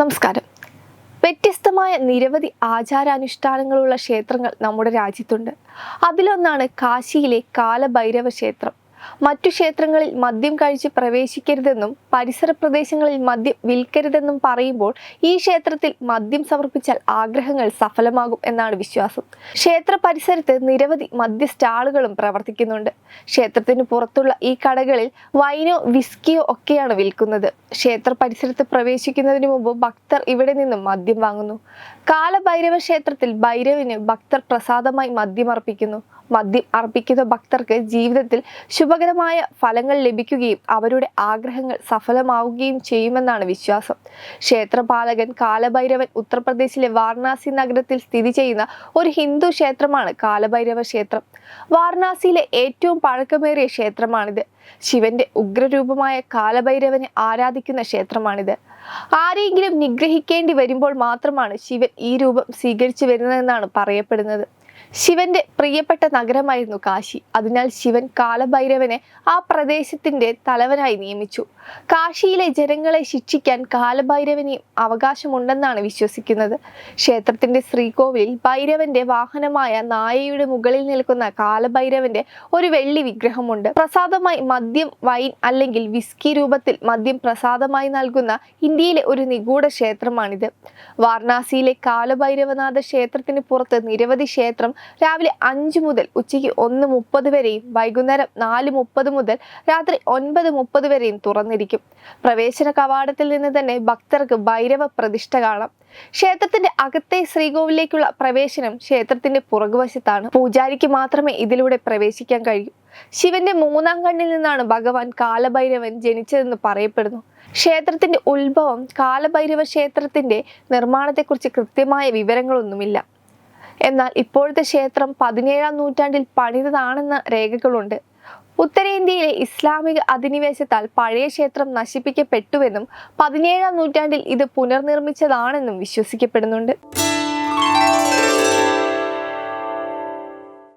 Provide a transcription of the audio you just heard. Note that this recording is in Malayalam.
നമസ്കാരം. വ്യത്യസ്തമായ നിരവധി ആചാരാനുഷ്ഠാനങ്ങളുള്ള ക്ഷേത്രങ്ങൾ നമ്മുടെ രാജ്യത്തുണ്ട്. അതിലൊന്നാണ് കാശിയിലെ കാലഭൈരവ ക്ഷേത്രം. മറ്റു ക്ഷേത്രങ്ങളിൽ മദ്യം കഴിച്ച് പ്രവേശിക്കരുതെന്നും പരിസര പ്രദേശങ്ങളിൽ മദ്യം വിൽക്കരുതെന്നും പറയുമ്പോൾ ഈ ക്ഷേത്രത്തിൽ മദ്യം സമർപ്പിച്ചാൽ ആഗ്രഹങ്ങൾ സഫലമാകും എന്നാണ് വിശ്വാസം. ക്ഷേത്ര പരിസരത്ത് നിരവധി മദ്യ സ്റ്റാളുകളും പ്രവർത്തിക്കുന്നുണ്ട്. ക്ഷേത്രത്തിന് പുറത്തുള്ള ഈ കടകളിൽ വൈനോ വിസ്കിയോ ഒക്കെയാണ് വിൽക്കുന്നത്. ക്ഷേത്ര പരിസരത്ത് പ്രവേശിക്കുന്നതിന് മുമ്പ് ഭക്തർ ഇവിടെ നിന്നും മദ്യം വാങ്ങുന്നു. കാലഭൈരവ ക്ഷേത്രത്തിൽ ഭൈരവിന് ഭക്തർ പ്രസാദമായി മദ്യം അർപ്പിക്കുന്നു. മദ്യം അർപ്പിക്കുന്ന ഭക്തർക്ക് ജീവിതത്തിൽ ശുഭകരമായ ഫലങ്ങൾ ലഭിക്കുകയും അവരുടെ ആഗ്രഹങ്ങൾ സഫലമാവുകയും ചെയ്യുമെന്നാണ് വിശ്വാസം. ക്ഷേത്രപാലകൻ കാലഭൈരവൻ ഉത്തർപ്രദേശിലെ വാരണാസി നഗരത്തിൽ സ്ഥിതി ചെയ്യുന്ന ഒരു ഹിന്ദു ക്ഷേത്രമാണ് കാലഭൈരവ ക്ഷേത്രം. വാരണാസിയിലെ ഏറ്റവും പഴക്കമേറിയ ക്ഷേത്രമാണിത്. ശിവന്റെ ഉഗ്രരൂപമായ കാലഭൈരവനെ ആരാധിക്കുന്ന ക്ഷേത്രമാണിത്. ആരെങ്കിലും നിഗ്രഹിക്കേണ്ടി വരുമ്പോൾ മാത്രമാണ് ശിവൻ ഈ രൂപം സ്വീകരിച്ചു വരുന്നതെന്നാണ് പറയപ്പെടുന്നത്. ശിവന്റെ പ്രിയപ്പെട്ട നഗരമായിരുന്നു കാശി. അതിനാൽ ശിവൻ കാലഭൈരവനെ ആ പ്രദേശത്തിന്റെ തലവനായി നിയമിച്ചു. കാശിയിലെ ജനങ്ങളെ ശിക്ഷിക്കാൻ കാലഭൈരവനെയും അവകാശമുണ്ടെന്നാണ് വിശ്വസിക്കുന്നത്. ക്ഷേത്രത്തിന്റെ ശ്രീകോവിലിൽ ഭൈരവന്റെ വാഹനമായ നായയുടെ മുകളിൽ നിൽക്കുന്ന കാലഭൈരവന്റെ ഒരു വെള്ളി വിഗ്രഹമുണ്ട്. പ്രസാദമായി മദ്യം വൈൻ അല്ലെങ്കിൽ വിസ്കി രൂപത്തിൽ മദ്യം പ്രസാദമായി നൽകുന്ന ഇന്ത്യയിലെ ഒരു നിഗൂഢ ക്ഷേത്രമാണിത്. വാരണാസിയിലെ കാലഭൈരവനാഥ ക്ഷേത്രത്തിന് പുറത്ത് നിരവധി ക്ഷേത്രം രാവിലെ അഞ്ച് മുതൽ ഉച്ചയ്ക്ക് ഒന്ന് മുപ്പത് വരെയും വൈകുന്നേരം നാല് മുപ്പത് മുതൽ രാത്രി ഒൻപത് മുപ്പത് വരെയും തുറന്നിരിക്കും. പ്രവേശന കവാടത്തിൽ നിന്ന് തന്നെ ഭക്തർക്ക് ഭൈരവ പ്രതിഷ്ഠ കാണാം. ക്ഷേത്രത്തിന്റെ അകത്തെ ശ്രീകോവിലേക്കുള്ള പ്രവേശനം ക്ഷേത്രത്തിന്റെ പുറകുവശത്താണ്. പൂജാരിക്ക് മാത്രമേ ഇതിലൂടെ പ്രവേശിക്കാൻ കഴിയൂ. ശിവന്റെ മൂന്നാം കണ്ണിൽ നിന്നാണ് ഭഗവാൻ കാലഭൈരവൻ ജനിച്ചതെന്ന് പറയപ്പെടുന്നു. ക്ഷേത്രത്തിന്റെ ഉത്ഭവം കാലഭൈരവ ക്ഷേത്രത്തിന്റെ നിർമ്മാണത്തെക്കുറിച്ച് കൃത്യമായ വിവരങ്ങളൊന്നുമില്ല. എന്നാൽ ഇപ്പോഴത്തെ ക്ഷേത്രം പതിനേഴാം നൂറ്റാണ്ടിൽ പണിതതാണെന്ന രേഖകളുണ്ട്. ഉത്തരേന്ത്യയിലെ ഇസ്ലാമിക അധിനിവേശത്താൽ പഴയ ക്ഷേത്രം നശിപ്പിക്കപ്പെട്ടുവെന്നും പതിനേഴാം നൂറ്റാണ്ടിൽ ഇത് പുനർനിർമ്മിച്ചതാണെന്നും വിശ്വസിക്കപ്പെടുന്നുണ്ട്.